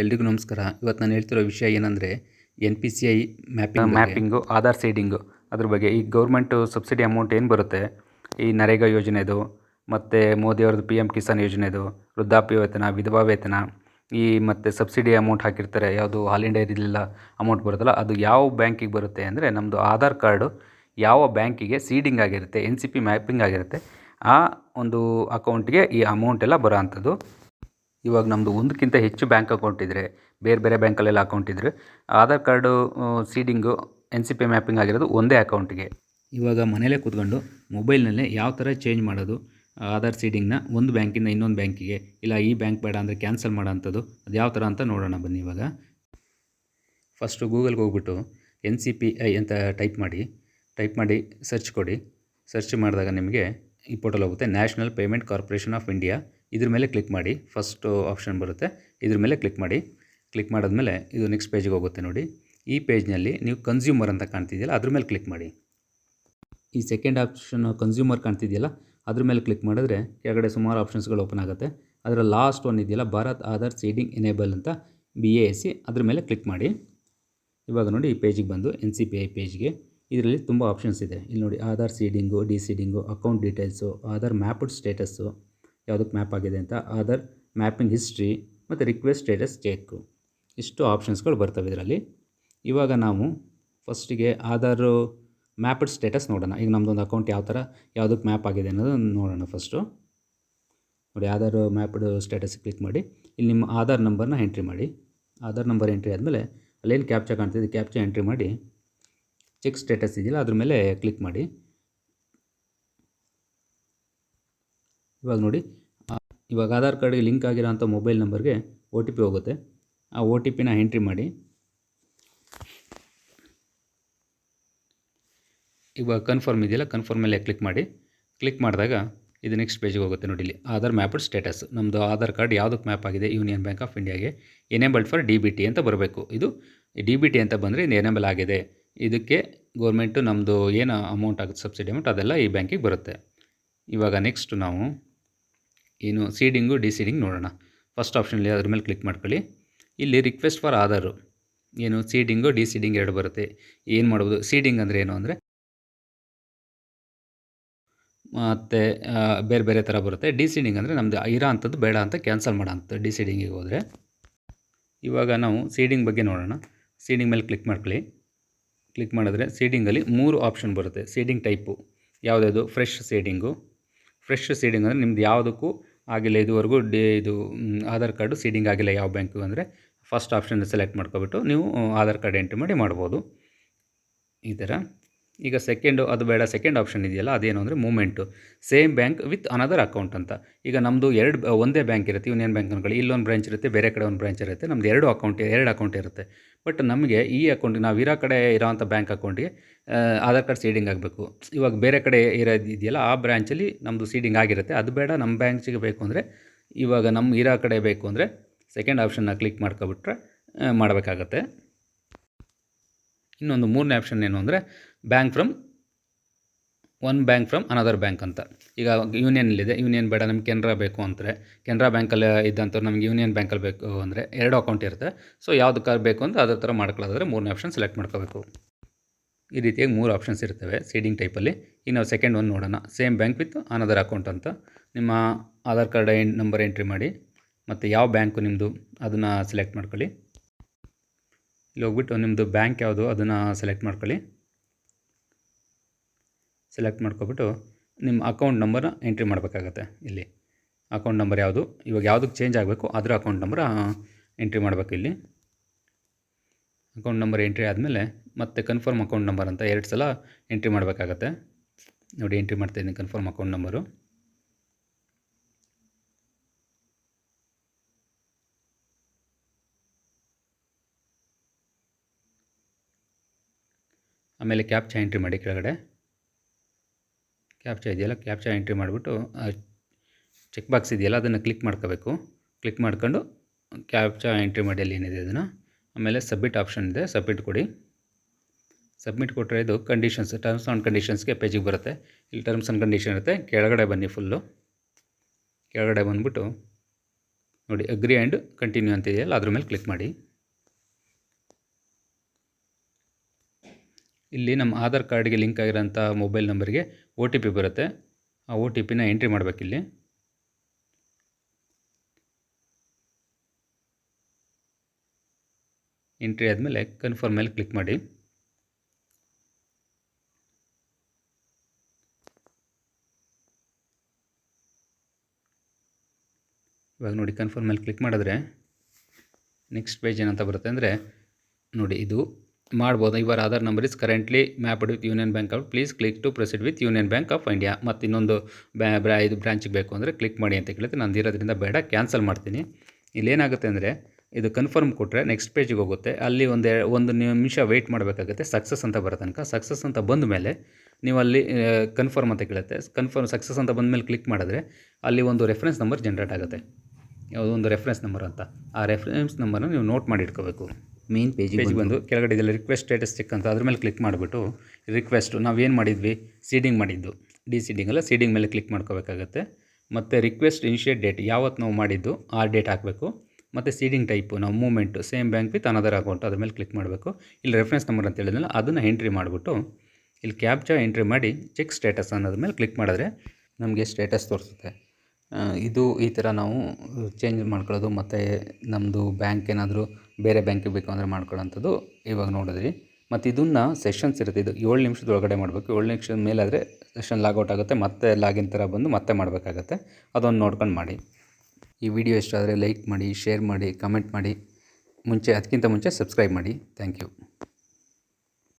ಎಲ್ರಿಗೂ ನಮಸ್ಕಾರ. ಇವತ್ತು ನಾನು ಹೇಳ್ತಿರೋ ವಿಷಯ ಏನಂದರೆ N P C I mapping mapping, Aadhaar seeding, ಅದ್ರ ಬಗ್ಗೆ. ಈ ಗೌರ್ಮೆಂಟು ಸಬ್ಸಿಡಿ ಅಮೌಂಟ್ ಏನು ಬರುತ್ತೆ? ಈ ನರೇಗಾ ಯೋಜನೆದು, ಮತ್ತು ಮೋದಿಯವ್ರದ್ದು ಪಿ ಎಂ ಕಿಸಾನ್ ಯೋಜನೆದು, ವೃದ್ಧಾಪ್ಯ ವೇತನ, ವಿಧವಾ ವೇತನ, ಈ ಮತ್ತು ಸಬ್ಸಿಡಿ ಅಮೌಂಟ್ ಹಾಕಿರ್ತಾರೆ. ಯಾವುದು ಹಾಲ್ ಇರಲಿಲ್ಲ, ಅಮೌಂಟ್ ಬರುತ್ತಲ್ಲ, ಅದು ಯಾವ ಬ್ಯಾಂಕಿಗೆ ಬರುತ್ತೆ ಅಂದರೆ ನಮ್ಮದು ಆಧಾರ್ ಕಾರ್ಡು ಯಾವ ಬ್ಯಾಂಕಿಗೆ ಸೀಡಿಂಗ್ ಆಗಿರುತ್ತೆ, ಎನ್ ಸಿ ಪಿ ಮ್ಯಾಪಿಂಗ್ ಆಗಿರುತ್ತೆ, ಆ ಒಂದು ಅಕೌಂಟ್ಗೆ ಈ ಅಮೌಂಟ್ ಎಲ್ಲ ಬರೋ ಅಂಥದ್ದು ಇವಾಗ ನಮ್ಮದು ಒಂದಕ್ಕಿಂತ ಹೆಚ್ಚು ಬ್ಯಾಂಕ್ ಅಕೌಂಟ್ ಇದ್ದರೆ ಬೇರೆ ಬೇರೆ ಬ್ಯಾಂಕಲ್ಲೆಲ್ಲ ಅಕೌಂಟ್ ಇದ್ದರೆ Aadhaar card seeding, N C P mapping ಆಗಿರೋದು ಒಂದೇ ಅಕೌಂಟಿಗೆ. ಇವಾಗ ಮನೇಲೇ ಕೂತ್ಕೊಂಡು ಮೊಬೈಲ್ನಲ್ಲೇ ಯಾವ ಥರ ಚೇಂಜ್ ಮಾಡೋದು, ಆಧಾರ್ ಸೀಡಿಂಗ್ನ ಒಂದು ಬ್ಯಾಂಕಿಂದ ಇನ್ನೊಂದು ಬ್ಯಾಂಕಿಗೆ, ಇಲ್ಲ ಈ ಬ್ಯಾಂಕ್ ಬೇಡ ಅಂದರೆ ಕ್ಯಾನ್ಸಲ್ ಮಾಡೋ ಅಂಥದ್ದು ಅದು ಯಾವ ಥರ ಅಂತ ನೋಡೋಣ ಬನ್ನಿ ಇವಾಗ. ಫಸ್ಟು ಗೂಗಲ್ಗೆ ಹೋಗ್ಬಿಟ್ಟು ಎನ್ ಸಿ ಪಿ ಐ ಅಂತ ಟೈಪ್ ಮಾಡಿ ಟೈಪ್ ಮಾಡಿ ಸರ್ಚ್ ಕೊಡಿ. ಸರ್ಚ್ ಮಾಡಿದಾಗ ನಿಮಗೆ ಈ ಪೋರ್ಟಲ್ ಹೋಗುತ್ತೆ, national payment corporation of India. ಇದ್ರ ಮೇಲೆ ಕ್ಲಿಕ್ ಮಾಡಿ ಫಸ್ಟು ಆಪ್ಷನ್ ಬರುತ್ತೆ, ಇದ್ರ ಮೇಲೆ ಕ್ಲಿಕ್ ಮಾಡಿ. ಕ್ಲಿಕ್ ಮಾಡಿದ್ಮೇಲೆ ಇದು ನೆಕ್ಸ್ಟ್ ಪೇಜಿಗೆ ಹೋಗುತ್ತೆ ನೋಡಿ. ಈ ಪೇಜ್ನಲ್ಲಿ ನೀವು ಕನ್ಸ್ಯೂಮರ್ ಅಂತ ಕಾಣ್ತಿದೆಯಲ್ಲ ಅದ್ರ ಮೇಲೆ ಕ್ಲಿಕ್ ಮಾಡಿ. ಈ ಸೆಕೆಂಡ್ ಆಪ್ಷನ್ ಕನ್ಸ್ಯೂಮರ್ ಕಾಣ್ತಿದೆಯಲ್ಲ ಅದ್ರ ಮೇಲೆ ಕ್ಲಿಕ್ ಮಾಡಿದ್ರೆ ಕೆಳಗಡೆ ಸುಮಾರು ಆಪ್ಷನ್ಸ್ಗಳು ಓಪನ್ ಆಗುತ್ತೆ. ಅದರ ಲಾಸ್ಟ್ ಒನ್ ಇದೆಯಲ್ಲ, ಭಾರತ್ ಆಧಾರ್ ಸೀಡಿಂಗ್ ಎನೇಬಲ್ ಅಂತ ಬಿ ಎ ಎಸ್ ಸಿ ಅದ್ರ ಮೇಲೆ ಕ್ಲಿಕ್ ಮಾಡಿ. ಇವಾಗ ನೋಡಿ ಈ ಪೇಜಿಗೆ ಬಂದು ಎನ್ ಸಿ ಪಿ ಐ ಪೇಜ್ಗೆ ಇದರಲ್ಲಿ ತುಂಬ ಆಪ್ಷನ್ಸ್ ಇದೆ. ಇಲ್ಲಿ ನೋಡಿ, Aadhaar seeding deseeding account details Aadhaar mapped status ಯಾವುದಕ್ಕೆ ಮ್ಯಾಪ್ ಆಗಿದೆ ಅಂತ? ಆಧಾರ್, ಮ್ಯಾಪಿಂಗ್ ಹಿಸ್ಟ್ರಿ ಮತ್ತು ರಿಕ್ವೆಸ್ಟ್ ಸ್ಟೇಟಸ್ ಚೆಕ್ಕು. ಇಷ್ಟು ಆಪ್ಷನ್ಸ್ಗಳು ಬರ್ತವೆ ಇದರಲ್ಲಿ. ಇವಾಗ ನಾವು ಫಸ್ಟಿಗೆ ಆಧಾರು ಮ್ಯಾಪ್ಡ್ ಸ್ಟೇಟಸ್ ನೋಡೋಣ. ಈಗ ನಮ್ಮದೊಂದು ಅಕೌಂಟ್ ಯಾವ ಥರ, ಯಾವುದಕ್ಕೆ ಮ್ಯಾಪ್ ಆಗಿದೆ ಅನ್ನೋದು ನೋಡೋಣ ಫಸ್ಟು. ನೋಡಿ, ಆಧಾರ್ ಮ್ಯಾಪ್ಡ್ ಸ್ಟೇಟಸ್ ಕ್ಲಿಕ್ ಮಾಡಿ. ಇಲ್ಲಿ ನಿಮ್ಮ ಆಧಾರ್ ನಂಬರ್ನ ಎಂಟ್ರಿ ಮಾಡಿ. ಆಧಾರ್ ನಂಬರ್ ಎಂಟ್ರಿ ಆದಮೇಲೆ ಅಲ್ಲೇನು ಕ್ಯಾಪ್ಚಾ ಕಾಣ್ತಿದೆ ಕ್ಯಾಪ್ಚಾ ಎಂಟ್ರಿ ಮಾಡಿ. ಚೆಕ್ ಸ್ಟೇಟಸ್ ಇದೆಯಲ್ಲ, ಅದ್ರ ಮೇಲೆ ಕ್ಲಿಕ್ ಮಾಡಿ. ಇವಾಗ ನೋಡಿ ಇವಾಗ ಆಧಾರ್ ಕಾರ್ಡ್ಗೆ ಲಿಂಕ್ ಆಗಿರೋಂಥ ಮೊಬೈಲ್ ನಂಬರ್ಗೆ ಒ ಟಿ ಪಿ ಹೋಗುತ್ತೆ. ಆ ಒ ಟಿ ಪಿನ ಎಂಟ್ರಿ ಮಾಡಿ. ಇವಾಗ ಕನ್ಫರ್ಮ್ ಇದೆಯಲ್ಲ, ಕನ್ಫರ್ಮ್ ಮೇಲೆ ಕ್ಲಿಕ್ ಮಾಡಿ. ಕ್ಲಿಕ್ ಮಾಡಿದಾಗ ಇದು ನೆಕ್ಸ್ಟ್ ಪೇಜಿಗೆ ಹೋಗುತ್ತೆ ನೋಡಿ ಇಲ್ಲಿ, ಆಧಾರ್ ಮ್ಯಾಪ್ಡ್ ಸ್ಟೇಟಸ್. ನಮ್ಮದು ಆಧಾರ್ ಕಾರ್ಡ್ ಯಾವುದಕ್ಕೆ ಮ್ಯಾಪ್ ಆಗಿದೆ, ಯೂನಿಯನ್ ಬ್ಯಾಂಕ್ ಆಫ್ ಇಂಡಿಯಾಗೆ ಎನೇಬಲ್ಡ್ ಫಾರ್ ಡಿ ಬಿ ಅಂತ ಬರಬೇಕು. ಇದು ಡಿ ಬಿ ಟಿ ಅಂತ ಬಂದರೆ ಇದು ಎನೇಬಲ್ ಆಗಿದೆ. ಇದಕ್ಕೆ ಗೌರ್ಮೆಂಟು ನಮ್ಮದು ಏನು ಅಮೌಂಟ್ ಆಗುತ್ತೆ, ಸಬ್ಸಿಡಿ ಅಮೌಂಟ್ ಅದೆಲ್ಲ ಈ ಬ್ಯಾಂಕಿಗೆ ಬರುತ್ತೆ. ಇವಾಗ ನೆಕ್ಸ್ಟ್ ನಾವು ಏನು ಸೀಡಿಂಗು ಡಿ ಸೀಡಿಂಗ್ ನೋಡೋಣ ಫಸ್ಟ್ ಆಪ್ಷನಲ್ಲಿ ಅದ್ರ ಮೇಲೆ ಕ್ಲಿಕ್ ಮಾಡ್ಕೊಳ್ಳಿ. ಇಲ್ಲಿ ರಿಕ್ವೆಸ್ಟ್ ಫಾರ್ ಆಧಾರು ಏನು ಸೀಡಿಂಗು ಡಿ ಸೀಡಿಂಗ್ ಎರಡು ಬರುತ್ತೆ. ಏನು ಮಾಡ್ಬೋದು? ಸೀಡಿಂಗ್ ಅಂದರೆ ಏನು ಅಂದರೆ ಮತ್ತು ಬೇರೆ ಬೇರೆ ಥರ ಬರುತ್ತೆ. ಡಿ ಸೀಡಿಂಗ್ ಅಂದರೆ ನಮ್ಮದು ಇರೋ ಅಂಥದ್ದು ಬೇಡ ಅಂತ ಕ್ಯಾನ್ಸಲ್ ಮಾಡೋ ಅಂಥದ್ದು ಡಿ ಸೀಡಿಂಗಿಗೆ ಹೋದರೆ. ಇವಾಗ ನಾವು ಸೀಡಿಂಗ್ ಬಗ್ಗೆ ನೋಡೋಣ. ಸೀಡಿಂಗ್ ಮೇಲೆ ಕ್ಲಿಕ್ ಮಾಡ್ಕೊಳ್ಳಿ. ಕ್ಲಿಕ್ ಮಾಡಿದ್ರೆ ಸೀಡಿಂಗಲ್ಲಿ ಮೂರು ಆಪ್ಷನ್ ಬರುತ್ತೆ. ಸೀಡಿಂಗ್ ಟೈಪು ಯಾವುದ್ಯಾವುದು ಫ್ರೆಶ್ ಸೀಡಿಂಗು ಫ್ರೆಶ್ ಸೀಡಿಂಗ್ ಅಂದರೆ ನಿಮ್ದು ಯಾವುದಕ್ಕೂ ಆಗಿಲ್ಲ ಇದುವರೆಗೂ ಡೇ, ಇದು ಆಧಾರ್ ಕಾರ್ಡು ಸೀಡಿಂಗ್ ಆಗಿಲ್ಲ ಯಾವ ಬ್ಯಾಂಕು ಅಂದರೆ ಫಸ್ಟ್ ಆಪ್ಷನ್ ಸೆಲೆಕ್ಟ್ ಮಾಡ್ಕೊಬಿಟ್ಟು ನೀವು ಆಧಾರ್ ಕಾರ್ಡ್ ಎಂಟ್ರಿ ಮಾಡಿ ಮಾಡ್ಬೋದು. ಈ ಥರ. ಈಗ ಸೆಕೆಂಡು ಅದು ಬೇಡ ಸೆಕೆಂಡ್ ಆಪ್ಷನ್ ಇದೆಯಲ್ಲ, ಅದೇನು ಅಂದರೆ movement same bank with another account ಅಂತ. ಈಗ ನಮ್ಮದು ಎರಡು, ಒಂದೇ ಬ್ಯಾಂಕ್ ಇರುತ್ತೆ ಯೂನಿಯನ್ ಬ್ಯಾಂಕ್ ಇಲ್ಲೊಂದು ಬ್ರಾಂಚ್ ಇರುತ್ತೆ, ಬೇರೆ ಕಡೆ ಒಂದು ಬ್ರಾಂಚ್ ಇರುತ್ತೆ ನಮ್ಮದು ಎರಡು ಅಕೌಂಟ್ ಎರಡು ಅಕೌಂಟ್ ಇರುತ್ತೆ. ಬಟ್ ನಮಗೆ ಈ ಅಕೌಂಟ್ ನಾವು ಇರೋ ಕಡೆ ಇರೋವಂಥ ಬ್ಯಾಂಕ್ ಅಕೌಂಟಿಗೆ ಆಧಾರ್ ಕಾರ್ಡ್ ಸೀಡಿಂಗ್ ಆಗಬೇಕು. ಇವಾಗ ಬೇರೆ ಕಡೆ ಇರೋದು ಇದೆಯಲ್ಲ, ಆ ಬ್ರಾಂಚಲ್ಲಿ ನಮ್ಮದು ಸೀಡಿಂಗ್ ಆಗಿರುತ್ತೆ. ಅದು ಬೇಡ ನಮ್ಮ ಬ್ಯಾಂಕ್ಸಿಗೆ ಬೇಕು ಅಂದರೆ, ಇವಾಗ ನಮ್ಮ ಇರೋ ಕಡೆ ಬೇಕು ಅಂದರೆ ಸೆಕೆಂಡ್ ಆಪ್ಷನ್ನ ಕ್ಲಿಕ್ ಮಾಡ್ಕೊಬಿಟ್ರೆ ಮಾಡಬೇಕಾಗತ್ತೆ. ಇನ್ನೊಂದು ಮೂರನೇ ಆಪ್ಷನ್ ಏನು ಅಂದರೆ bank from one bank from another bank ಅಂತ. ಈಗ ಯೂನಿಯನಲ್ಲಿದೆ ಯೂನಿಯನ್ ಬೇಡ, ನಮ್ಗೆ ಕೆನರಾ ಬೇಕು ಅಂದರೆ. ಕೆನರಾ ಬ್ಯಾಂಕಲ್ಲಿ ಇದ್ದಂಥವ್ರು ನಮಗೆ ಯೂನಿಯನ್ ಬ್ಯಾಂಕಲ್ಲಿ ಬೇಕು ಅಂದರೆ ಎರಡು ಅಕೌಂಟ್ ಇರುತ್ತೆ. ಸೊ ಯಾವ್ದಕ್ಕೆ ಬೇಕು ಅಂದರೆ ಅದರ ಥರ ಮಾಡ್ಕೊಳ್ಳೋದಾದ್ರೆ ಮೂರನೇ ಆಪ್ಷನ್ ಸೆಲೆಕ್ಟ್ ಮಾಡ್ಕೋಬೇಕು. ಈ ರೀತಿಯಾಗಿ ಮೂರು ಆಪ್ಷನ್ಸ್ ಇರ್ತವೆ ಸೀಡಿಂಗ್ ಟೈಪಲ್ಲಿ ಈಗ ನಾವು ಸೆಕೆಂಡ್ ಒನ್ ನೋಡೋಣ. Same bank with another account ಅಂತ. ನಿಮ್ಮ ಆಧಾರ್ ಕಾರ್ಡ್ ನಂಬರ್ ಎಂಟ್ರಿ ಮಾಡಿ. ಮತ್ತು ಯಾವ ಬ್ಯಾಂಕು ನಿಮ್ಮದು ಅದನ್ನು ಸೆಲೆಕ್ಟ್ ಮಾಡ್ಕೊಳ್ಳಿ. ಇಲ್ಲಿ ಹೋಗ್ಬಿಟ್ಟು ನಿಮ್ಮದು ಬ್ಯಾಂಕ್ ಯಾವುದು ಅದನ್ನು ಸೆಲೆಕ್ಟ್ ಮಾಡ್ಕೊಳ್ಳಿ. ಸೆಲೆಕ್ಟ್ ಮಾಡ್ಕೊಬಿಟ್ಟು ನಿಮ್ಮ ಅಕೌಂಟ್ ನಂಬರ್ನ ಎಂಟ್ರಿ ಮಾಡಬೇಕಾಗತ್ತೆ ಇಲ್ಲಿ. ಅಕೌಂಟ್ ನಂಬರ್ ಯಾವುದು? ಇವಾಗ ಯಾವುದಕ್ಕೆ ಚೇಂಜ್ ಆಗಬೇಕು ಅದರ ಅಕೌಂಟ್ ನಂಬರ್ ಎಂಟ್ರಿ ಮಾಡಬೇಕು ಇಲ್ಲಿ. ಅಕೌಂಟ್ ನಂಬರ್ ಎಂಟ್ರಿ ಆದಮೇಲೆ ಮತ್ತೆ ಕನ್ಫರ್ಮ್ ಅಕೌಂಟ್ ನಂಬರ್ ಅಂತ ಎರಡು ಸಲ ಎಂಟ್ರಿ ಮಾಡಬೇಕಾಗತ್ತೆ. ನೋಡಿ ಎಂಟ್ರಿ ಮಾಡ್ತಾಯಿದ್ದೀನಿ ಕನ್ಫರ್ಮ್ ಅಕೌಂಟ್ ನಂಬರು ಆಮೇಲೆ ಕ್ಯಾಪ್ಚಾ ಎಂಟ್ರಿ ಮಾಡಿ ಕೆಳಗಡೆ. ಕ್ಯಾಪ್ಚಾ ಇದೆಯಲ್ಲ ಕ್ಯಾಪ್ಚಾ ಎಂಟ್ರಿ ಮಾಡಿಬಿಟ್ಟು ಚೆಕ್ ಬಾಕ್ಸ್ ಇದೆಯಲ್ಲ, ಅದನ್ನು ಕ್ಲಿಕ್ ಮಾಡ್ಕೋಬೇಕು. ಕ್ಲಿಕ್ ಮಾಡ್ಕೊಂಡು ಕ್ಯಾಪ್ಚಾ ಎಂಟ್ರಿ ಮಾಡಿ ಅಲ್ಲಿ ಏನಿದೆ ಅದನ್ನು. ಆಮೇಲೆ ಸಬ್ಮಿಟ್ ಆಪ್ಷನ್ ಇದೆ ಸಬ್ಮಿಟ್ ಕೊಡಿ. ಸಬ್ಮಿಟ್ ಕೊಟ್ಟರೆ ಇದು ಕಂಡೀಷನ್ಸ್ ಟರ್ಮ್ಸ್ ಆ್ಯಂಡ್ ಕಂಡೀಷನ್ಸ್ಗೆ ಪೇಜಿಗೆ ಬರುತ್ತೆ. ಇಲ್ಲಿ ಟರ್ಮ್ಸ್ ಆ್ಯಂಡ್ ಕಂಡೀಷನ್ ಇರುತ್ತೆ, ಕೆಳಗಡೆ ಬನ್ನಿ ಫುಲ್ಲು ಕೆಳಗಡೆ ಬಂದುಬಿಟ್ಟು, ನೋಡಿ ಅಗ್ರಿ ಆ್ಯಂಡ್ ಕಂಟಿನ್ಯೂ ಅಂತ ಇದೆಯಲ್ಲ, ಅದ್ರ ಮೇಲೆ ಕ್ಲಿಕ್ ಮಾಡಿ. ಇಲ್ಲಿ ನಮ್ಮ ಆಧಾರ್ ಕಾರ್ಡ್ಗೆ ಲಿಂಕ್ ಆಗಿರೋಂಥ ಮೊಬೈಲ್ ನಂಬರ್ಗೆ ಒ ಟಿ ಪಿ ಬರುತ್ತೆ. ಆ ಒ ಟಿ ಪಿನ ಎಂಟ್ರಿ ಮಾಡಬೇಕಿಲ್ಲಿ. ಎಂಟ್ರಿ ಆದಮೇಲೆ ಕನ್ಫರ್ಮ್ ಮೇಲೆ ಕ್ಲಿಕ್ ಮಾಡಿ. ಇವಾಗ ನೋಡಿ ಕನ್ಫರ್ಮ್ ಮೇಲೆ ಕ್ಲಿಕ್ ಮಾಡಿದ್ರೆ ನೆಕ್ಸ್ಟ್ ಪೇಜ್ ಏನಂತ ಬರುತ್ತೆ ಅಂದರೆ ನೋಡಿ ಇದು. ಮಾಡ್ಬೋದು. ಇವರ್ Aadhaar number is currently mapped with union bank of please click to proceed with union bank of India ಮತ್ತು ಇನ್ನೊಂದು ಬ್ಯಾ ಇದು ಬ್ರಾಂಚಿಗೆ ಬೇಕು ಅಂದರೆ ಕ್ಲಿಕ್ ಮಾಡಿ ಅಂತ ಕೇಳುತ್ತೆ ನಾನು ಇರೋದ್ರಿಂದ ಬೇಡ ಕ್ಯಾನ್ಸಲ್ ಮಾಡ್ತೀನಿ. ಇಲ್ಲೇನಾಗುತ್ತೆ ಅಂದರೆ ಇದು ಕನ್ಫರ್ಮ್ ಕೊಟ್ಟರೆ ನೆಕ್ಸ್ಟ್ ಪೇಜಿಗೆ ಹೋಗುತ್ತೆ. ಅಲ್ಲಿ ಒಂದು ಒಂದು ನಿಮಿಷ ವೆಯ್ಟ್ ಮಾಡಬೇಕಾಗುತ್ತೆ. ಸಕ್ಸಸ್ ಅಂತ ಬರೋ ತನಕ. ಸಕ್ಸಸ್ ಅಂತ ಬಂದ ಮೇಲೆ ನೀವು ಅಲ್ಲಿ ಕನ್ಫರ್ಮ್ ಅಂತ ಕೇಳುತ್ತೆ. ಕನ್ಫರ್ಮ್ ಸಕ್ಸಸ್ ಅಂತ ಬಂದ ಮೇಲೆ ಕ್ಲಿಕ್ ಮಾಡಿದ್ರೆ ಅಲ್ಲಿ ಒಂದು ರೆಫರೆನ್ಸ್ ನಂಬರ್ ಜನ್ರೇಟ್ ಆಗುತ್ತೆ. ಯಾವುದೋ ಒಂದು ರೆಫರೆನ್ಸ್ ನಂಬರ್ ಅಂತ. ಆ ರೆಫರೆನ್ಸ್ ನಂಬರ್ನ ನೀವು ನೋಟ್ ಮಾಡಿ ಇಟ್ಕೋಬೇಕು. ಮೇನ್ ಪೇಜಿಗೆ ಪೇಜ್ ಬಂದು ಕೆಳಗಡೆ ಇದೆಲ್ಲ ರಿಕ್ವೆಸ್ಟ್ ಸ್ಟೇಟಸ್ ಚೆಕ್ ಅಂತ ಅದ್ರ ಮೇಲೆ ಕ್ಲಿಕ್ ಮಾಡಿಬಿಟ್ಟು ರಿಕ್ವೆಸ್ಟು ನಾವೇನು ಮಾಡಿದ್ವಿ? ಸೀಡಿಂಗ್ ಮಾಡಿದ್ದು. ಡಿ ಸೀಡಿಂಗ್ ಅಲ್ಲ ಸೀಡಿಂಗ್ ಮೇಲೆ ಕ್ಲಿಕ್ ಮಾಡ್ಕೋಬೇಕಾಗತ್ತೆ. ಮತ್ತು ರಿಕ್ವೆಸ್ಟ್ ಇನಿಷಿಯೇಟ್ ಡೇಟ್ ಯಾವತ್ತು ನಾವು ಮಾಡಿದ್ದು ಆ ಡೇಟ್ ಹಾಕಬೇಕು. ಮತ್ತು ಸೀಡಿಂಗ್ ಟೈಪು ನಾವು movement same bank with another account ಅದ್ರ ಮೇಲೆ ಕ್ಲಿಕ್ ಮಾಡಬೇಕು. ಇಲ್ಲಿ ರೆಫರೆನ್ಸ್ ನಂಬರ್ ಅಂತ ಹೇಳಿದ್ನಲ್ಲ ಅದನ್ನು ಎಂಟ್ರಿ ಮಾಡಿಬಿಟ್ಟು ಇಲ್ಲಿ ಕ್ಯಾಪ್ಚಾ ಎಂಟ್ರಿ ಮಾಡಿ ಚೆಕ್ ಸ್ಟೇಟಸ್ ಅನ್ನೋದ್ರ ಮೇಲೆ ಕ್ಲಿಕ್ ಮಾಡಿದ್ರೆ ನಮಗೆ ಸ್ಟೇಟಸ್ ತೋರಿಸುತ್ತೆ. ಇದು ಈ ಥರ ನಾವು ಚೇಂಜ್ ಮಾಡ್ಕೊಳ್ಳೋದು ಮತ್ತು ನಮ್ಮದು ಬ್ಯಾಂಕ್ ಏನಾದರೂ ಬೇರೆ ಬ್ಯಾಂಕಿಗೆ ಬೇಕು ಅಂದರೆ ಮಾಡ್ಕೊಳ್ಳೋಂಥದ್ದು ಇವಾಗ ನೋಡಿದ್ರಿ. ಮತ್ತು ಇದನ್ನು ಸೆಷನ್ಸ್ ಇರುತ್ತೆ. ಇದು ಏಳು ನಿಮಿಷದೊಳಗಡೆ ಮಾಡಬೇಕು. ಏಳು ನಿಮಿಷದ ಮೇಲಾದರೆ ಸೆಷನ್ ಲಾಗೌಟ್ ಆಗುತ್ತೆ. ಮತ್ತೆ ಲಾಗಿನ್ ಥರ ಬಂದು ಮತ್ತೆ ಮಾಡಬೇಕಾಗತ್ತೆ. ಅದೊಂದು ನೋಡ್ಕೊಂಡು ಮಾಡಿ. ಈ ವಿಡಿಯೋ ಇಷ್ಟ ಆದರೆ ಲೈಕ್ ಮಾಡಿ ಶೇರ್ ಮಾಡಿ ಕಮೆಂಟ್ ಮಾಡಿ. ಮುಂಚೆ, ಅದಕ್ಕಿಂತ ಮುಂಚೆ ಸಬ್ಸ್ಕ್ರೈಬ್ ಮಾಡಿ. Thank you